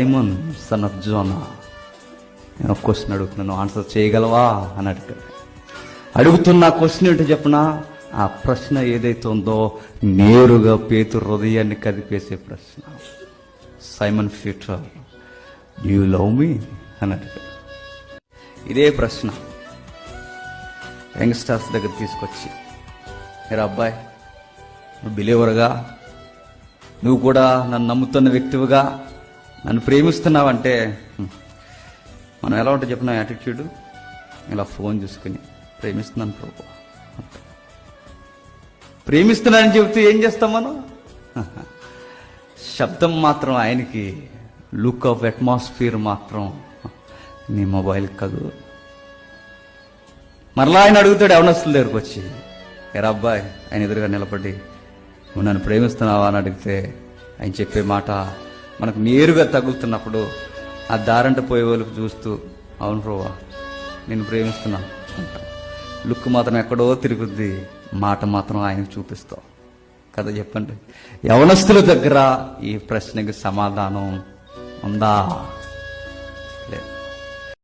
Simon son of Zona నేను ఒక question అడుగుతున్నాను ఆన్సర్ చేయగలవా? అని అడిగాడు అడుగుతున్న క్వశ్చన్ ఏంటో చెప్పిన? ఆ ప్రశ్న ఏదైతే ఉందో నేరుగా పేతు హృదయాన్ని కదిపేసే ప్రశ్న. Simon future you love me అని అడిగాడు ఇదే ప్రశ్న. యంగ్స్టర్స్ దగ్గర తీసుకొచ్చి మీరు అబ్బాయి నువ్వు బిలీవర్గా నువ్వు కూడా నన్ను నమ్ముతున్న వ్యక్తివిగా? నన్ను ప్రేమిస్తున్నావంటే మనం ఎలా ఉంటుంది చెప్పిన యాటిట్యూడ్ ఇలా ఫోన్ చూసుకుని ప్రేమిస్తున్నాను ప్రభు. ప్రేమిస్తున్నానని చెబితే ఏం చేస్తాం మనం? శబ్దం మాత్రం ఆయనకి లుక్ ఆఫ్ అట్మాస్ఫియర్ మాత్రం నీ మొబైల్ కాదు. మరలా ఆయన అడుగుతాడు యవనస్తుల దగ్గరకు వచ్చి? ఎరా అబ్బాయి ఆయన ఎదురుగా నిలబడి నువ్వు నన్ను ప్రేమిస్తున్నావా? అని అడిగితే ఆయన చెప్పే మాట మనకు నేరుగా తగులుతున్నప్పుడు ఆ దారంట పోయే వాళ్ళకు చూస్తూ అవును ప్రభా నేను ప్రేమిస్తున్నా లుక్ మాత్రం ఎక్కడో తిరుగుద్ది. మాట మాత్రం ఆయనకు చూపిస్తావు. కదా చెప్పండి. యవనస్తుల దగ్గర ఈ ప్రశ్నకి సమాధానం ఉందా?